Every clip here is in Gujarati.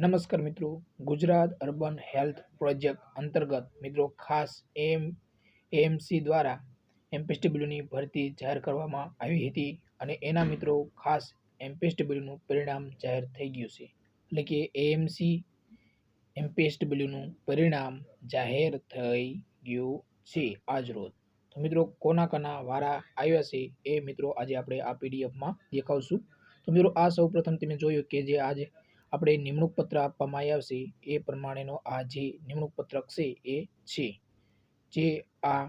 નમસ્કાર મિત્રો. ગુજરાત અર્બન હેલ્થ પ્રોજેક્ટ અંતર્ગત મિત્રો ખાસ એમ એએમસી દ્વારા એમપીએસડબલ્યુની ભરતી જાહેર કરવામાં આવી હતી અને એના મિત્રો ખાસ એમપીએસડબલ્યુનું પરિણામ જાહેર થઈ ગયું છે. એટલે કે એએમસી એમપીએસડબલ્યુનું પરિણામ જાહેર થઈ ગયું છે આજ રોજ. તો મિત્રો કોના કોના વારા આવ્યા છે એ મિત્રો આજે આપણે આ પીડીએફમાં દેખાવશું. તો મિત્રો આ સૌ પ્રથમ તમે જોયું કે જે આજે આપણે નિમણૂક પત્ર આપવામાં આવ્યા છે, એ પ્રમાણેનો આ જે નિમણૂક પત્રક છે, એ છે. જે આ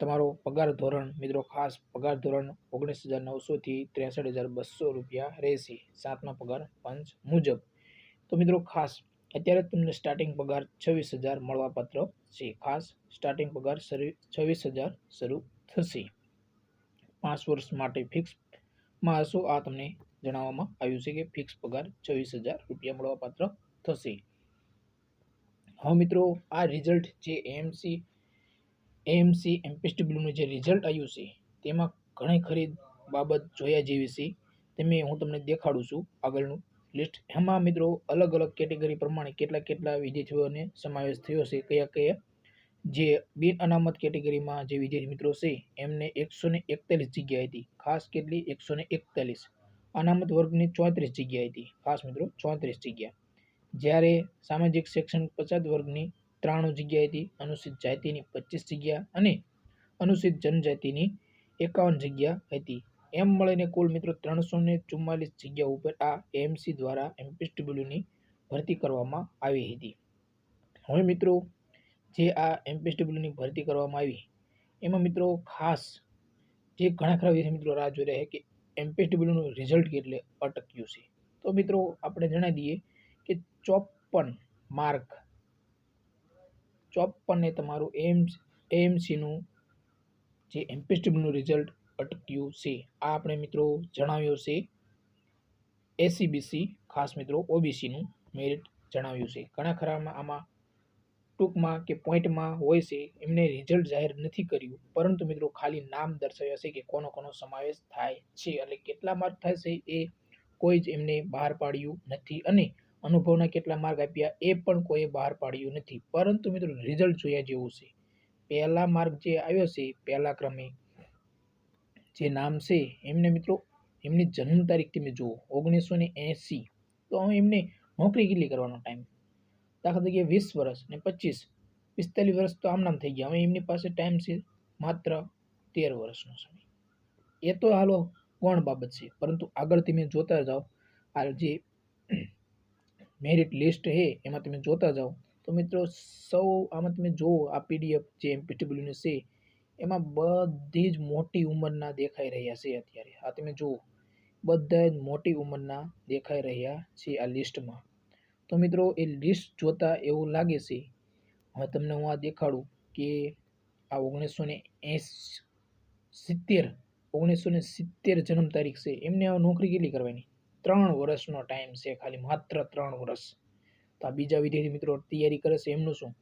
તમારો પગાર ધોરણ, મિત્રો, ખાસ પગાર ધોરણ ઓગણીસ હજાર નવસોથી ત્રેસઠ હજાર બસો રૂપિયા રહેશે, સાતમા પગાર પંચ મુજબ. તો મિત્રો, ખાસ, અત્યારે તમને સ્ટાર્ટિંગ પગાર છવ્વીસ હજાર મળવાપાત્ર છે. ખાસ સ્ટાર્ટિંગ પગાર છવ્વીસ હજાર શરૂ થશે. પાંચ વર્ષ માટે ફિક્સમાં હશો, આ તમને જણાવવામાં આવ્યું છે કે ફિક્સ પગાર છવ્વીસ હજાર રૂપિયા મળવાપાત્ર થશે. હવે મિત્રો, આ રિઝલ્ટ જે એએમસી એએમસી એમપીએસડબલ્યુનું જે રિઝલ્ટ આવ્યું છે, તેમાં ઘણી ખરી બાબત જોયા જેવી છે. તમે હું તમને દેખાડું છું આગળનું લિસ્ટ એમાં મિત્રો અલગ અલગ કેટેગરી પ્રમાણે કેટલા કેટલા વિદ્યાર્થીઓને સમાવેશ થયો છે, કયા કયા? જે બિન અનામત કેટેગરીમાં જે વિદ્યાર્થી મિત્રો છે, એમને એકસો ને એકતાલીસ જગ્યા હતી. ખાસ કેટલી? એકસો ને એકતાલીસ. અનામત વર્ગની ચોત્રીસ જગ્યા હતી. ખાસ મિત્રો, ચોત્રીસ જગ્યા. જ્યારે સામાજિક શૈક્ષણિક પછાત વર્ગની ત્રાણું જગ્યા હતી, અનુસૂચિત જાતિની પચીસ જગ્યા અને અનુસૂચિત જનજાતિની એકાવન જગ્યા હતી. એમ મળીને કુલ મિત્રો ત્રણસો ને ચુમ્માલીસ જગ્યા ઉપર આ એમસી દ્વારા એમપીએસડબલ્યુની ભરતી કરવામાં આવી હતી. હવે મિત્રો, જે આ એમપીએસડબલ્યુની ભરતી કરવામાં આવી, એમાં મિત્રો ખાસ જે ઘણા ખરા વિદ્યાર્થી મિત્રો રાહ જોઈ રહ્યા કે એમપીએસડબલ્યુનું રિઝલ્ટ કેટલે અટક્યું છે. તો મિત્રો, આપણે જણાવી દઈએ કે ચોપન માર્ક ચોપન તમારું એમ્સ એએમસીનું જે એમપીએસડબલ્યુનું રિઝલ્ટ અટક્યું છે. આ આપણે મિત્રો જણાવ્યો છે. એસીબીસી ખાસ મિત્રો ઓબીસીનું મેરિટ જણાવ્યું છે. ઘણા ખરામાં આમાં ટૂંકમાં કે પોઈન્ટમાં હોય છે, એમને રિઝલ્ટ જાહેર નથી કર્યું. પરંતુ મિત્રો ખાલી નામ દર્શાવ્યા છે કે કોનો કોનો સમાવેશ થાય છે એટલે કેટલા માર્ક છે એ કોઈ જ એમને બહાર પાડ્યું નથી અને અનુભવના કેટલા માર્ક આપ્યા એ પણ કોઈએ બહાર પાડ્યું નથી. પરંતુ મિત્રો રિઝલ્ટ જોયા જેવું છે. પહેલા માર્ક જે આવ્યો છે, પહેલા ક્રમે જે નામ છે, એમને મિત્રો એમની જન્મ તારીખ તમે જુઓ, ઓગણીસો ને એંસી. તો એમને નોકરી કેટલી કરવાનો ટાઈમ દાખલા તરીકે વીસ વર્ષ ને પચીસ. પિસ્તાલીસ વર્ષ તો આમ નામ થઈ ગયા. હવે એમની પાસે ટાઈમ છે માત્ર તેર વર્ષનો સમય. એ તો હાલો કોણ બાબત છે. પરંતુ આગળ તમે જોતા જાઓ, આ જે મેરિટ લિસ્ટ છે, એમાં તમે જોતા જાઓ, તો મિત્રો સૌ આમાં તમે જુઓ, આ પીડીએફ જે એમપીડબ્લ્યુની છે, એમાં બધી જ મોટી ઉંમરના દેખાઈ રહ્યા છે અત્યારે. આ તમે જુઓ બધા જ મોટી ઉંમરના દેખાઈ રહ્યા છે આ લિસ્ટમાં તો મિત્રો એ લિસ્ટ જોતાં એવું લાગે છે. હવે તમને હું આ દેખાડું કે આ ઓગણીસો ને સિત્તેર, ઓગણીસો ને સિત્તેર જન્મ તારીખ છે. એમને આ નોકરી કેટલી કરવાની? ત્રણ વર્ષનો ટાઈમ છે ખાલી, માત્ર ત્રણ વર્ષ. તો આ બીજા વિદ્યાર્થી મિત્રો તૈયારી કરે છે એમનું શું?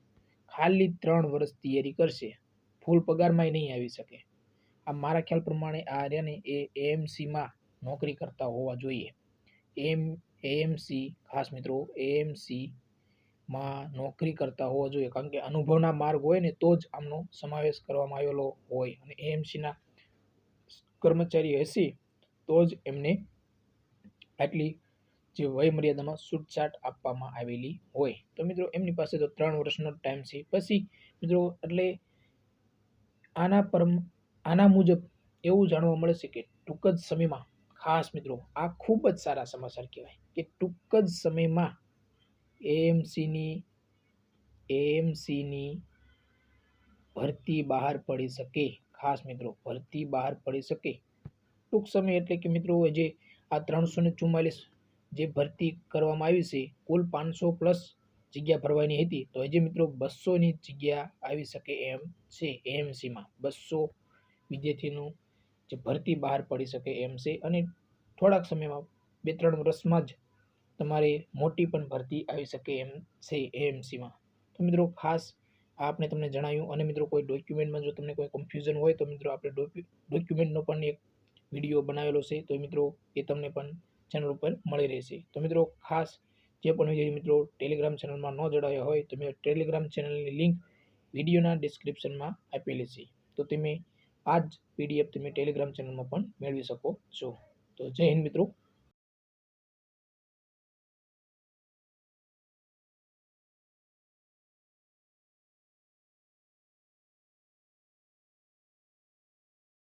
ખાલી ત્રણ વર્ષ તૈયારી કરશે. ફૂલ પગારમાં નહીં આવી શકે. આ મારા ખ્યાલ પ્રમાણે આ આર્યાને એ એએમસીમાં નોકરી કરતા હોવા જોઈએ. એમ એએમસી, ખાસ મિત્રો, એએમસી માં નોકરી કરતા હોવા જોઈએ. કારણ કે અનુભવના માર્ગ હોય ને તો જ આમનો સમાવેશ કરવામાં આવેલો હોય. અને એએમસીના કર્મચારી હશે તો જ એમને આટલી જે વય મર્યાદામાં છૂટછાટ આપવામાં આવેલી હોય. તો મિત્રો, એમની પાસે તો ત્રણ વર્ષનો ટાઈમ છે. પછી મિત્રો, એટલે આના પર આના મુજબ એવું જાણવા મળે છે કે ટૂંક જ સમયમાં ખાસ મિત્રો, આ ખૂબ જ સારા સમાચાર કહેવાય કે ટૂંક જ સમયમાં એએમસીની એએમસીની ભરતી બહાર પડી શકે. ખાસ મિત્રો, ભરતી બહાર પડી શકે. ટૂંક સમય એટલે કે મિત્રો જે આ ત્રણસો ને ચુમ્માલીસ જે ભરતી કરવામાં આવી છે, કુલ પાંચસો પ્લસ જગ્યા ભરવાની હતી, તો હજી મિત્રો, બસોની જગ્યા આવી શકે એમ છે એએમસીમાં બસો વિદ્યાર્થીનું જે ભરતી બહાર પડી શકે એમ છે. અને થોડાક સમયમાં બે ત્રણ વર્ષમાં જ તમારે મોટી પણ ભરતી આવી શકે એમ છે એએમસીમાં તો મિત્રો ખાસ આપણે તમને જણાવ્યું. અને મિત્રો કોઈ ડોક્યુમેન્ટમાં જો તમને કોઈ કન્ફ્યુઝન હોય તો મિત્રો આપણે ડોક્યુમેન્ટનો પણ એક વીડિયો બનાવેલો છે. તો મિત્રો એ તમને પણ ચેનલ ઉપર મળી રહેશે. તો મિત્રો ખાસ જે પણ વિદ્યાર્થી મિત્રો ટેલિગ્રામ ચેનલમાં ન જોડાયા હોય તો મેં ટેલિગ્રામ ચેનલની લિંક વિડીયોના ડિસ્ક્રિપ્શનમાં આપેલી છે. તો તમે આ જ પીડીએફ તમે ટેલિગ્રામ ચેનલમાં પણ મેળવી શકો છો. તો જય હિન્દ મિત્રો.